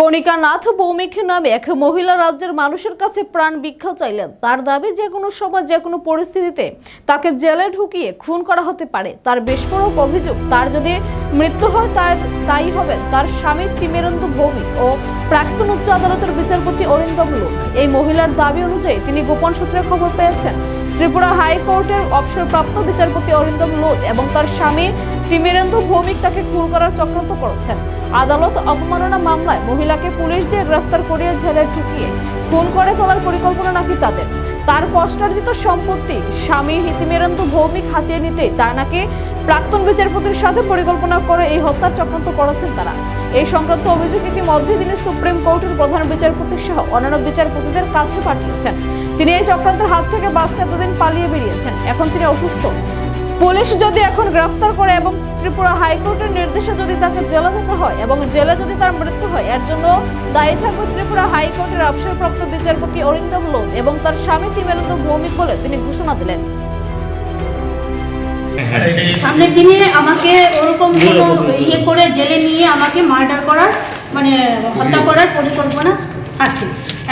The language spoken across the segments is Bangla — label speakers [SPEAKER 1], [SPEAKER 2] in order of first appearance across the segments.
[SPEAKER 1] কণিকা নাথ ভৌমিক নামে এক মহিলা রাজ্যের মানুষের কাছে প্রাণ ভিক্ষা চাইলেন। তার দাবি, যে কোনো সময়, যে কোনো পরিস্থিতিতে তাকে জেলে ঢুকিয়ে খুন করা হতে পারে। তার বিস্ফোরক অভিযোগ, তার যদি মৃত্যু হয়, তার তাই হবে। তার স্বামী তিমেরন্দ ভৌমিক ও প্রাক্তন উচ্চ আদালতের বিচারপতি অরিন্দম লোধ এই মহিলার দাবি অনুযায়ী তিনি গোপন সূত্রে খবর পেয়েছেন। ত্রিপুরা হাইকোর্টের অবসরপ্রাপ্ত বিচারপতি অরিন্দম লোদ এবং তার স্বামী তিমিরেন্দু ভৌমিক তাকে খুন করার চক্রান্ত করেছেন। আদালত অবমাননা মামলায় মহিলাকে পুলিশ দিয়ে গ্রেফতার করিয়ে জেলে ঢুকিয়ে খুন করে ফেলার পরিকল্পনা নাকি তাদের? তার কষ্টার্জিত সম্পত্তি স্বামী তিমিরেন্দু ভৌমিক হাতিয়ে নিতে তা নাকি প্রাক্তন বিচারপতির সাথে পরিকল্পনা করে এই হত্যার চক্রান্ত করেছেন তারা। এই সংক্রান্ত অভিযোগ ইতিমধ্যে তিনি সুপ্রিম কোর্টের প্রধান বিচারপতি সহ অন্যান্য বিচারপতিদের কাছে পাঠিয়েছেন। তিনি এই চক্রান্তের হাত থেকে বাঁচতে এতদিন পালিয়ে বেরিয়েছেন। এখন তিনি অসুস্থ। পুলিশ যদি এখন গ্রেফতার করে এবং ত্রিপুরা হাইকোর্টের নির্দেশে যদি তাকে জেলে যেতে হয় এবং জেলে যদি তার মৃত্যু হয়, এর জন্য দায়ী থাকবে ত্রিপুরা হাইকোর্টের অবসরপ্রাপ্ত বিচারপতি অরিন্দম লোধ এবং তার স্বামী তিমেরন্দ ভৌমিক বলে তিনি ঘোষণা দিলেন।
[SPEAKER 2] সামনের দিনে আমাকে ওরকম কোনো ইয়ে করে জেলে নিয়ে আমাকে মার্ডার করার মানে হত্যা করার পরিকল্পনা আছে।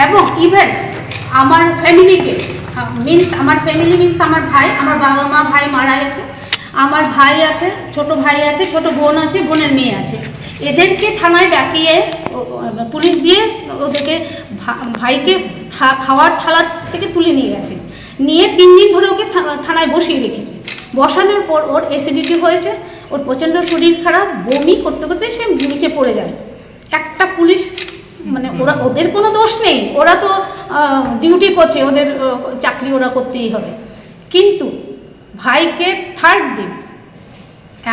[SPEAKER 2] এবং ইভেন আমার ফ্যামিলিকে মিন্স আমার ফ্যামিলি মিন্স আমার ভাই আমার বাবা মা ভাই মারা গেছে। আমার ভাই আছে ছোট ভাই আছে ছোট বোন আছে বোনের মেয়ে আছে। এদেরকে থানায় ডাকিয়ে পুলিশ দিয়ে ওদেরকে ভাইকে খাওয়ার থালার থেকে তুলে নিয়ে গেছে। নিয়ে তিন দিন ধরে ওকে থানায় বসিয়ে রেখেছে। বসানোর পর ওর অ্যাসিডিটি হয়েছে ওর প্রচণ্ড শরীর খারাপ বমি করতে করতে সে নিচে পড়ে যায়। একটা পুলিশ মানে ওরা ওদের কোনো দোষ নেই ওরা তো ডিউটি করছে ওদের চাকরি ওরা করতেই হবে। কিন্তু ভাইকে থার্ড দিন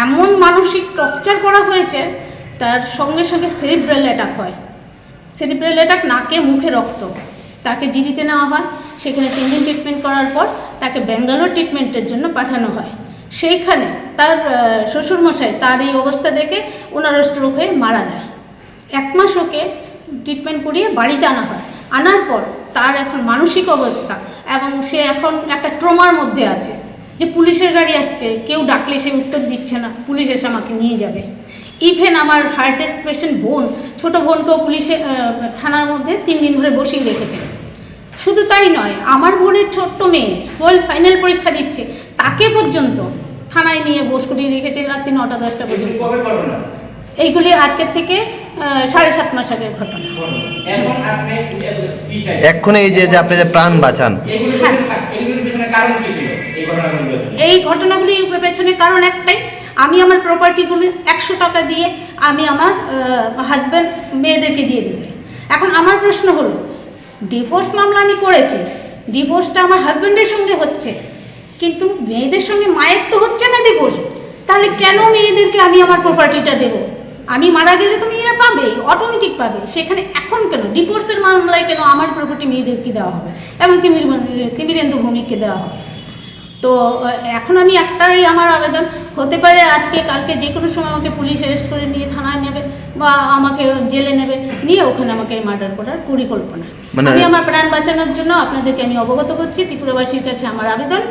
[SPEAKER 2] এমন মানসিক টর্চার করা হয়েছে তার সঙ্গে সঙ্গে সেরিব্রাল অ্যাটাক হয়। সেরিব্রাল অ্যাটাক নাকে মুখে রক্ত। তাকে জীবিতে নেওয়া হয় সেখানে তিন দিন ট্রিটমেন্ট করার পর ব্যাঙ্গালোর ট্রিটমেন্টের জন্য পাঠানো হয়। সেইখানে তার শ্বশুরমশাই তার এই অবস্থা দেখে ওনার স্ট্রোক হয়ে মারা যায়। এক মাস ওকে ট্রিটমেন্ট করিয়ে বাড়িতে আনা হয়। আনার পর তার এখন মানসিক অবস্থা এবং সে এখন একটা ট্রমার মধ্যে আছে যে পুলিশের গাড়ি আসছে, কেউ ডাকলে সে উত্তর দিচ্ছে না, পুলিশ এসে আমাকে নিয়ে যাবে। ইভেন আমার হার্টের পেশেন্ট বোন, ছোট বোনকেও পুলিশে থানার মধ্যে তিন দিন ধরে বসিয়ে রেখেছে। শুধু তাই নয় আমার বোনের ছোট্ট মেয়ে টুয়েলভ ফাইনাল পরীক্ষা দিচ্ছে তাকে পর্যন্ত থানায় নিয়ে বস করিয়ে রেখেছে রাত্রি নটা দশটা পর্যন্ত। এইগুলি আজকের থেকে সাড়ে সাত মাস আগের ঘটনা।
[SPEAKER 3] এখন আপনি কি চাই
[SPEAKER 4] এক্ষুনি এই যে যে আপনি যে প্রাণ বাঁচান।
[SPEAKER 3] ছিল? এই ঘটনাগুলো
[SPEAKER 2] এই ঘটনাগুলির পেছনে কারণ একটাই আমি আমার প্রপার্টিগুলো একশো টাকা দিয়ে আমি আমার হাজব্যান্ড মেয়েদেরকে দিয়ে দেবে এখন আমার প্রশ্ন হলো ডিভোর্স মামলা আমি করেছি। ডিভোর্সটা আমার হাজব্যান্ডের সঙ্গে হচ্ছে। কিন্তু মেয়েদের সঙ্গে মায়ের তো হচ্ছে না ডিভোর্স তাহলে কেন মেয়েদেরকে আমি আমার প্রপার্টিটা দেব? আমি মারা গেলে তো মেয়েরা পাবে অটোমেটিক পাবে। সেখানে এখন কেন? ডিভোর্সের মামলায় কেন আমার প্রপার্টি মেয়েদেরকে দেওয়া হবে? এবং তিমির তিমিরেন্দু ভূমিকে দেওয়া হবে? তো এখন আমি একটাই আমার আবেদন। হতে পারে আজকে কালকে যে কোনো সময় আমাকে পুলিশ অ্যারেস্ট করে নিয়ে থানায় নেবে বা আমাকে জেলে নেবে। নিয়ে ওখানে আমাকে মার্ডার করার পরিকল্পনা।
[SPEAKER 4] মানে-
[SPEAKER 2] আমি আমার প্রাণ বাঁচানোর জন্য আপনাদেরকে আমি অবগত করছি ত্রিপুরাবাসীর কাছে আমার আবেদন।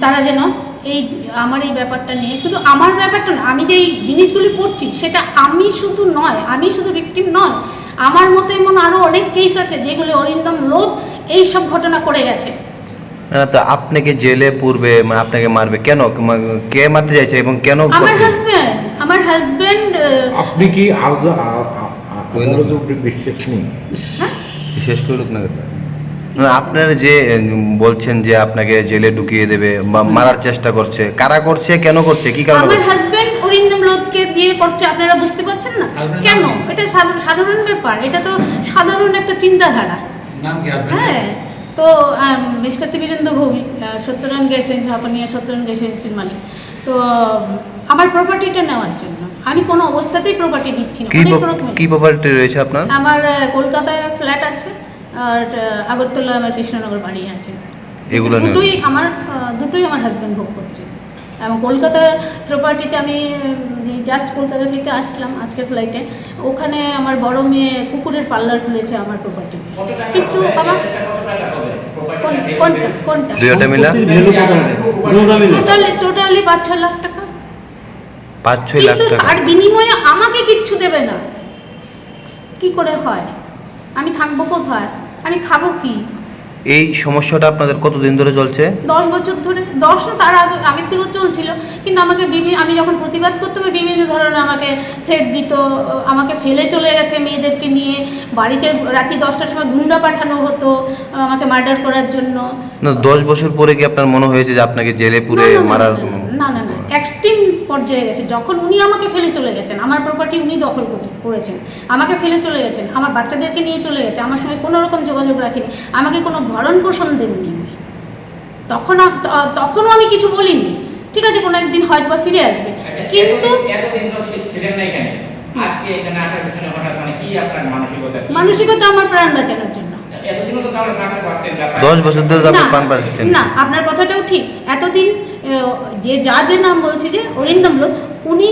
[SPEAKER 2] তারা যেন এই আমার এই ব্যাপারটা নিয়ে শুধু আমার ব্যাপারটা না আমি যে এই জিনিসগুলি পড়ছি সেটা আমি শুধু নয় আমি শুধু ভিকটিম নয় আমার মতো এমন আরও অনেক কেস আছে যেগুলি অরিন্দম লোধ এইসব ঘটনা করে গেছে।
[SPEAKER 4] না তো আপনাকে জেলে পূর্বে মানে আপনাকে মারবে। কেন? কে মারতে চাইছে এবং কেন
[SPEAKER 2] আমার
[SPEAKER 4] করছে?
[SPEAKER 2] হাজব্যান্ড আমার হাজব্যান্ড
[SPEAKER 5] আপনি কি বিশ্বাস নেই?
[SPEAKER 4] শেষ করুক না না, আপনার যে বলছেন যে আপনাকে জেলে ঢুকিয়ে দেবে বা মারার চেষ্টা করছে কারা করছে কেন করছে কি কারণে
[SPEAKER 2] আমার
[SPEAKER 4] করছে?
[SPEAKER 2] হাজব্যান্ড অরিন্দম লোধকে দিয়ে করছে আপনারা বুঝতে পারছেন না? কেন? এটা সাধারণ ব্যাপার এটা তো সাধারণ একটা চিন্তাধারা।
[SPEAKER 3] নাম কি
[SPEAKER 2] হ্যাঁ। তো mister Tibirendra Bhowmik Satyanarayan gas agency Hapania Satyanarayan gas এজেন্সির মালিক তো আমার প্রপার্টিটা নেওয়ার জন্য। আমি কোনো অবস্থাতেই প্রপার্টি দিচ্ছি না
[SPEAKER 4] কি
[SPEAKER 2] অনেক রকমের।
[SPEAKER 4] কি প্রপার্টি রয়েছে আপনার?
[SPEAKER 2] আমার কলকাতায় ফ্ল্যাট আছে আর আগরতলা আমার কৃষ্ণনগর বাড়ি আছে।
[SPEAKER 4] এগুলো
[SPEAKER 2] দুটোই আমার দুটোই আমার হাজব্যান্ড ভোগ করছে। এবং কলকাতার প্রপার্টিতে আমি জাস্ট কলকাতা থেকে আসলাম আজকের ফ্লাইটে ওখানে আমার বড় মেয়ে কুকুরের পার্লার খুলেছে আমার প্রপার্টিতে কিন্তু বাবা কোন- কোনটা? কোনটা? টোটালি টোটালি পাঁচ ছ লাখ টাকা।
[SPEAKER 4] পাঁচ ছয় লাখ টাকা।
[SPEAKER 2] তার বিনিময়ে আমাকে কিচ্ছু দেবে না। কি করে হয়? আমি থাকব কোথায়? আমি খাব কি?
[SPEAKER 4] এই সমস্যাটা আপনাদের কতদিন ধরে চলছে?
[SPEAKER 2] দশ বছর ধরে দশ না তার আগে আগের থেকেও চলছিল। কিন্তু আমাকে বিভিন্ন আমি যখন প্রতিবাদ করতাম বিভিন্ন ধরনের আমাকে থ্রেট দিত আমাকে ফেলে চলে গেছে মেয়েদেরকে নিয়ে। বাড়িতে রাত্রি দশটার সময় গুন্ডা পাঠানো হতো আমাকে মার্ডার করার জন্য।
[SPEAKER 4] না দশ বছর পরে কি আপনার মনে হয়েছে যে আপনাকে জেলে পুরে মারার
[SPEAKER 2] না না না। এক্সট্রিম পর্যায়ে গেছে। যখন উনি আমাকে ফেলে চলে গেছেন আমার প্রপার্টি উনি দখল করে- করেছেন। আমাকে ফেলে চলে গেছেন আমার বাচ্চাদেরকে নিয়ে চলে গেছে আমার সঙ্গে কোনো রকম যোগাযোগ রাখিনি আমাকে কোনো ভরণ পোষণ দেননি। উনি। তখন আম- তখনও আমি কিছু বলিনি। ঠিক আছে কোনো একদিন হয়তো বা ফিরে আসবে।
[SPEAKER 3] আচ্ছা,
[SPEAKER 2] কিন্তু
[SPEAKER 3] এতদিন- এতদিন তো ছি- ছিলেন না এখানে। আজকে এখানে আসার পিছনে হঠাৎ মানে কি আপনার মানসিকতা
[SPEAKER 2] আমার প্রাণ বাঁচানোর জন্য।
[SPEAKER 3] ব্যাপার।
[SPEAKER 4] দশ বছর ধরে
[SPEAKER 2] না,
[SPEAKER 4] প্রাণ পাচ্ছেন
[SPEAKER 2] না আপনার কথাটাও ঠিক। এতদিন যে জাজের নাম বলছি যে অরিন্দম লোক উনি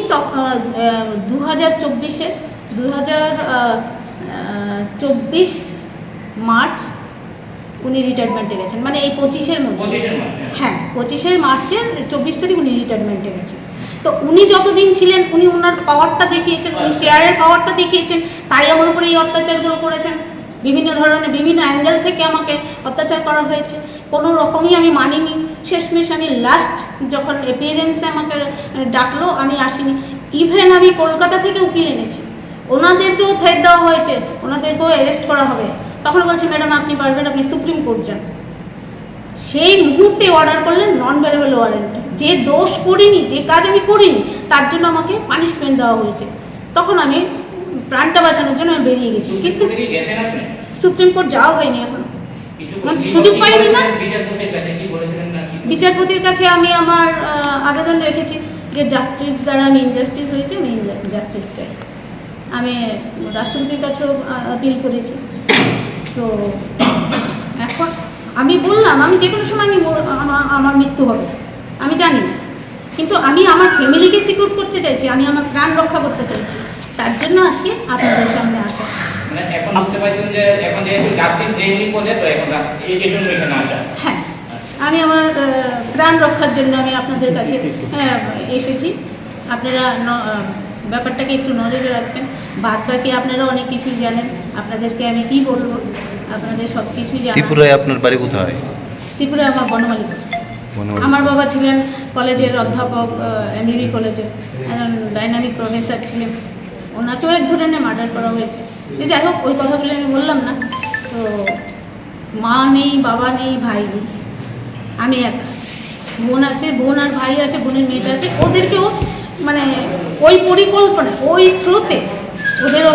[SPEAKER 2] দু হাজার চব্বিশে দু হাজার চব্বিশ মার্চ উনি রিটায়ারমেন্টে গেছেন। মানে এই পঁচিশের মধ্যে।
[SPEAKER 3] মধ্যে
[SPEAKER 2] হ্যাঁ। পঁচিশের মার্চের চব্বিশ তারিখ উনি রিটায়ারমেন্টে গেছেন। তো উনি যতদিন ছিলেন উনি ওনার পাওয়ারটা দেখিয়েছেন উনি চেয়ারের পাওয়ারটা দেখিয়েছেন তাই আমার উপরে এই অত্যাচারগুলো করেছেন। বিভিন্ন ধরনের বিভিন্ন অ্যাঙ্গেল থেকে আমাকে অত্যাচার করা হয়েছে। কোনো রকমই আমি মানিনি। শেষমেশ আমি লাস্ট যখন এপিয়ারেন্সে আমাকে ডাকলো আমি আসিনি। ইভেন আমি কলকাতা থেকে উকিল এনেছি। ওনাদেরকেও থ্রেট দেওয়া হয়েছে ওনাদেরকেও অ্যারেস্ট করা হবে। তখন বলছে ম্যাডাম আপনি পারবেন আপনি সুপ্রিম কোর্ট যান। সেই মুহূর্তে অর্ডার করলেন নন ভ্যারেবল ওয়ারেন্ট যে দোষ করিনি যে কাজ আমি করিনি তার জন্য আমাকে পানিশমেন্ট দেওয়া হয়েছে। তখন আমি প্রাণটা বাঁচানোর জন্য আমি বেরিয়ে গেছি। কিন্তু সুপ্রিম কোর্ট যাওয়া হয়নি এখন। মানে সুযোগ পাইনি না?
[SPEAKER 3] বিচারপতির কাছে
[SPEAKER 2] আমি আমার আবেদন রেখেছি যে জাস্টিস দ্বারা আমি ইনজাস্টিস হয়েছে আমি জাস্টিস চাই। আমি রাষ্ট্রপতির কাছেও আপিল করেছি। তো এখন আমি বললাম আমি যে কোনো সময় আমি মর- আমা- আমার মৃত্যু হবে। আমি জানি কিন্তু আমি আমার ফ্যামিলিকে সিকিউর করতে চাইছি আমি আমার প্রাণ রক্ষা করতে চাইছি। তার জন্য আজকে আপনাদের সামনে আসা।
[SPEAKER 3] মানে এখন বুঝতে পারছেন যে এখন যেহেতু পদে তো এখন এই এই জন্য এখানে আসা।
[SPEAKER 2] হ্যাঁ। আমি আমার প্রাণ রক্ষার জন্য আমি আপনাদের কাছে এসেছি। আপনারা ব্যাপারটাকে একটু নজরে রাখবেন। বাদ বাকি আপনারা অনেক কিছুই জানেন। আপনাদেরকে আমি কি বলব? আপনাদের সব কিছুই জানেন
[SPEAKER 4] ত্রিপুরায় আপনার বাড়ি কোথায়?
[SPEAKER 2] ত্রিপুরায় আমার বনমালী।
[SPEAKER 4] হয়
[SPEAKER 2] আমার বাবা ছিলেন কলেজের অধ্যাপক এমবিবি কলেজে একজন ডাইনামিক প্রফেসর ছিলেন। ওনাকেও এক ধরনের মার্ডার করা হয়েছে। যাই হোক ওই কথাগুলো আমি বললাম না। তো মা নেই বাবা নেই ভাই নেই। আমি একা। বোন আছে, বোন আর ভাই আছে, বোনের মেয়েটা আছে, ওদেরকেও মানে ওই পরিকল্পনা, ওই থ্রুতে ওদেরও